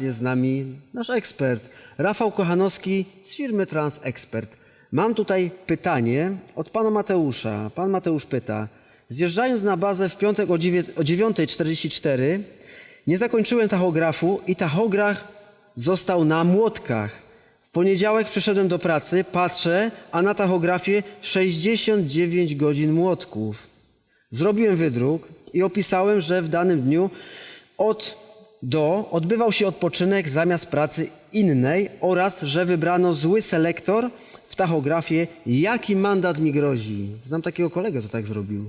Jest z nami nasz ekspert, Rafał Kochanowski z firmy TransExpert. Mam tutaj pytanie od pana Mateusza. Pan Mateusz pyta, zjeżdżając na bazę w piątek o dziewię- o 9.44 nie zakończyłem tachografu i tachograf został na młotkach. W poniedziałek przyszedłem do pracy, patrzę, a na tachografie 69 godzin młotków. Zrobiłem wydruk i opisałem, że w danym dniu od do odbywał się odpoczynek zamiast pracy innej oraz, że wybrano zły selektor w tachografie. Jaki mandat mi grozi? Znam takiego kolegę, co tak zrobił.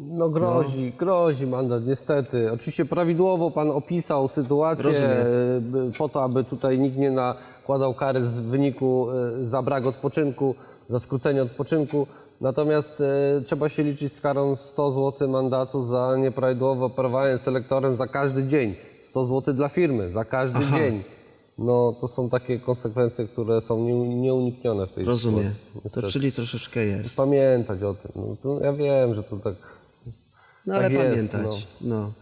No grozi, grozi mandat, niestety. Oczywiście prawidłowo pan opisał sytuację Rozumiem. e, by- po to, aby tutaj nikt nie nakładał kary z wyniku e, za brak odpoczynku, za skrócenie odpoczynku. Natomiast e, trzeba się liczyć z karą 100 zł mandatu za nieprawidłowe operowanie selektorem za każdy dzień. 100 zł dla firmy za każdy dzień. No to są takie konsekwencje, które są nie- nieuniknione w tej Rozumiem. sytuacji. To niestety. czyli troszeczkę jest. Pamiętać o tym. No, to ja wiem, że to tak No ale tak jest, pamiętać. No.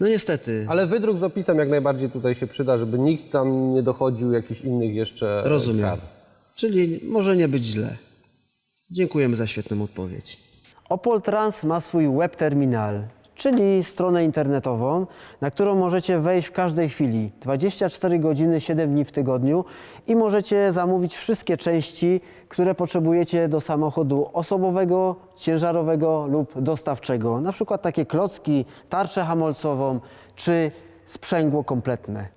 no niestety. Ale wydruk z opisem jak najbardziej tutaj się przyda, żeby nikt tam nie dochodził jakichś innych jeszcze e, Rozumiem. kar. Czyli może nie być źle. Dziękujemy za świetną odpowiedź. Opol Trans ma swój web terminal, czyli stronę internetową, na którą możecie wejść w każdej chwili, 24 godziny, 7 dni w tygodniu i możecie zamówić wszystkie części, które potrzebujecie do samochodu osobowego, ciężarowego lub dostawczego. Na przykład takie klocki, tarczę hamulcową czy sprzęgło kompletne.